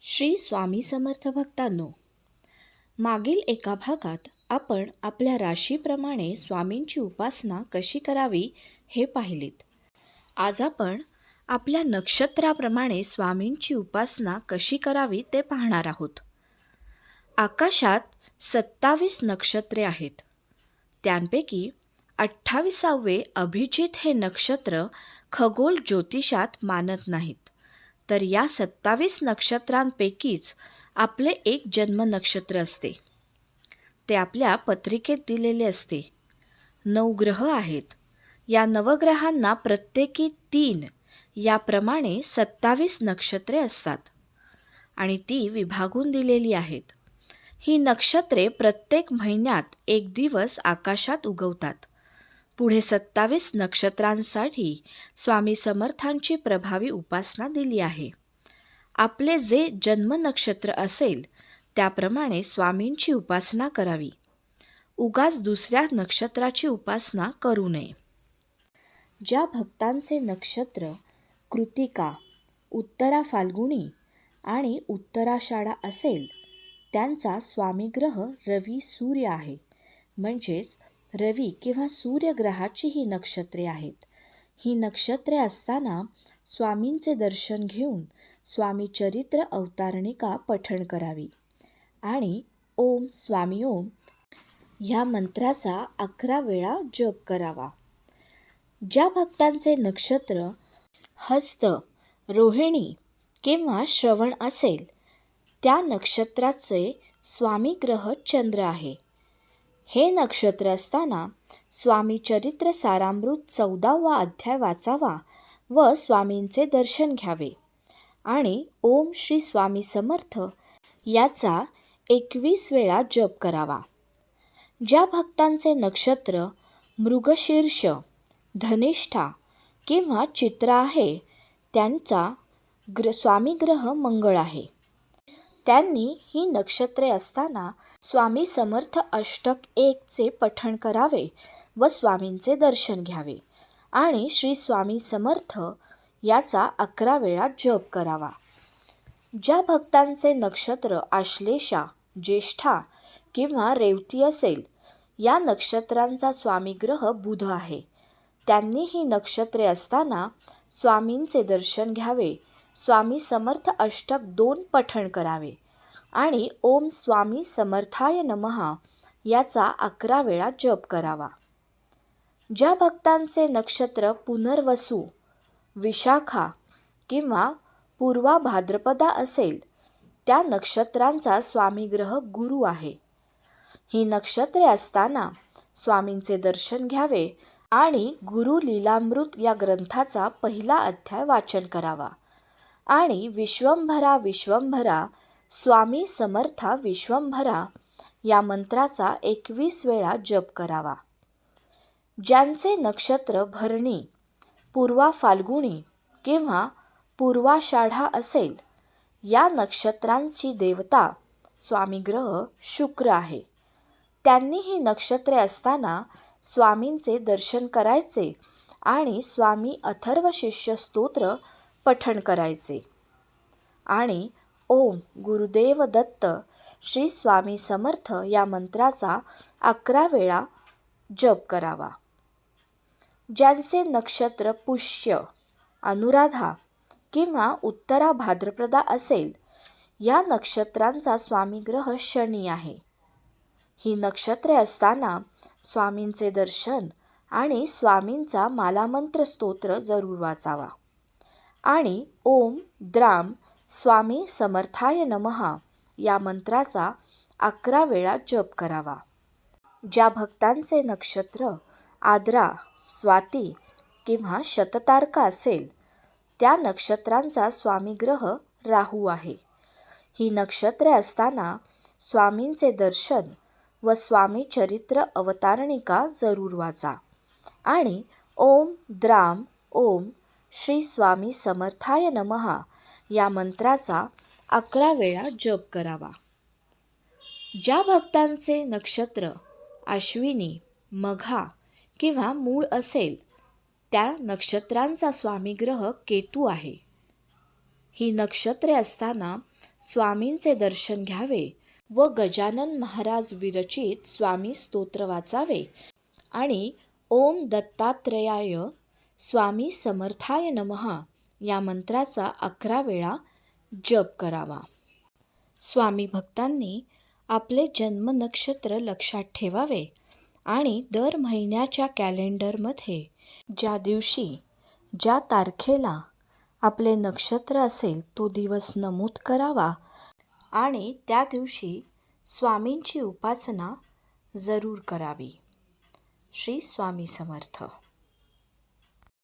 श्री स्वामी समर्थ भक्तांनो मागील एका भागात आपण आपल्या राशीप्रमाणे स्वामींची उपासना कशी करावी हे पाहिलीत. आज आपण आपल्या नक्षत्राप्रमाणे स्वामींची उपासना कशी करावी ते पाहणार आहोत. आकाशात सत्तावीस नक्षत्रे आहेत. त्यांपैकी अठ्ठावीसावे अभिजित हे नक्षत्र खगोल ज्योतिषात मानत नाहीत. तर या सत्तावीस नक्षत्रांपैकीच आपले एक जन्म नक्षत्र असते. ते आपल्या पत्रिकेत दिलेले असते. नऊ ग्रह आहेत. या नवग्रहांना प्रत्येकी तीन याप्रमाणे सत्तावीस नक्षत्रे असतात. आणि ती विभागून दिलेली आहेत. ही नक्षत्रे प्रत्येक महिन्यात एक दिवस आकाशात उगवतात. पुढे सत्तावीस नक्षत्रांसाठी स्वामी समर्थांची प्रभावी उपासना दिली आहे. आपले जे जन्म नक्षत्र असेल त्याप्रमाणे स्वामींची उपासना करावी. उगाच दुसऱ्या नक्षत्राची उपासना करू नये. ज्या भक्तांचे नक्षत्र कृतिका उत्तरा फाल्गुणी आणि उत्तराषाढा असेल त्यांचा स्वामीग्रह रवी सूर्य आहे. म्हणजेच रवी किंवा सूर्यग्रहाची ही नक्षत्रे आहेत. ही नक्षत्रे असताना स्वामींचे दर्शन घेऊन स्वामी चरित्र अवतारणिका पठण करावी. आणि ओम स्वामी ओम ह्या मंत्राचा अकरा वेळा जप करावा. ज्या भक्तांचे नक्षत्र हस्त रोहिणी किंवा श्रवण असेल त्या नक्षत्राचे स्वामी ग्रह चंद्र आहे. हे नक्षत्र असताना स्वामी चरित्र सारामृत चौदावा अध्याय वाचावा व स्वामींचे दर्शन घ्यावे. आणि ओम श्री स्वामी समर्थ याचा एकवीस वेळा जप करावा. ज्या भक्तांचे नक्षत्र मृगशीर्ष धनिष्ठा किंवा चित्र आहे त्यांचा ग्र स्वामीग्रह मंगळ आहे. त्यांनी ही नक्षत्रे असताना स्वामी समर्थ अष्टक एकचे पठण करावे व स्वामींचे दर्शन घ्यावे आणि श्री स्वामी समर्थ याचा अकरा वेळा जप करावा. ज्या भक्तांचे नक्षत्र आश्लेषा ज्येष्ठा किंवा रेवती असेल या नक्षत्रांचा स्वामीग्रह बुध आहे. त्यांनी ही नक्षत्रे असताना स्वामींचे दर्शन घ्यावे स्वामी समर्थ अष्टक दोन पठण करावे. आणि ओम स्वामी समर्थाय नमहा याचा अकरा वेळा जप करावा. ज्या भक्तांचे नक्षत्र पुनर्वसू विशाखा किंवा पूर्वा भाद्रपदा असेल त्या नक्षत्रांचा स्वामीग्रह गुरु आहे. ही नक्षत्रे असताना स्वामींचे दर्शन घ्यावे आणि गुरु लीलामृत या ग्रंथाचा पहिला अध्याय वाचन करावा. आणि विश्वंभरा विश्वंभरा स्वामी समर्था विश्वंभरा या मंत्राचा एकवीस वेळा जप करावा. ज्यांचे नक्षत्र भरणी पूर्वा फाल्गुणी किंवा पूर्वाषाढा असेल या नक्षत्रांची देवता स्वामीग्रह शुक्र आहे. त्यांनी ही नक्षत्रे असताना स्वामींचे दर्शन करायचे आणि स्वामी अथर्व शिष्य स्तोत्र पठण करायचे. आणि ओम गुरुदेव दत्त श्री स्वामी समर्थ या मंत्राचा अकरा वेळा जप करावा. ज्यांचे नक्षत्र पुष्य अनुराधा किंवा उत्तरा भाद्रप्रदा असेल या नक्षत्रांचा स्वामीग्रह शनी आहे. ही नक्षत्रे असताना स्वामींचे दर्शन आणि स्वामींचा मालामंत्र स्तोत्र जरूर वाचावा. आणि ओम द्राम स्वामी समर्थाय नमहा या मंत्राचा अकरा वेळा जप करावा. ज्या भक्तांचे नक्षत्र आद्रा स्वाती किंवा शततारका असेल त्या नक्षत्रांचा स्वामीग्रह राहू आहे. ही नक्षत्रे असताना स्वामींचे दर्शन व स्वामी चरित्र अवतारणिका जरूर वाचा आणि ओम द्राम ओम श्री स्वामी समर्थाय नमहा या मंत्राचा अकरा वेळा जप करावा. ज्या भक्तांचे नक्षत्र अश्विनी मघा किंवा मूळ असेल त्या नक्षत्रांचा स्वामी ग्रह केतू आहे. ही नक्षत्रे असताना स्वामींचे दर्शन घ्यावे व गजानन महाराज विरचित स्वामी स्तोत्र वाचावे आणि ओम दत्तात्रयाय स्वामी समर्थाय नमहा या मंत्राचा अकरा वेळा जप करावा. स्वामी भक्तांनी आपले जन्म नक्षत्र लक्षात ठेवावे आणि दर महिन्याच्या कॅलेंडरमध्ये ज्या दिवशी ज्या तारखेला आपले नक्षत्र असेल तो दिवस नमूद करावा आणि त्या दिवशी स्वामींची उपासना जरूर करावी. श्री स्वामी समर्थ.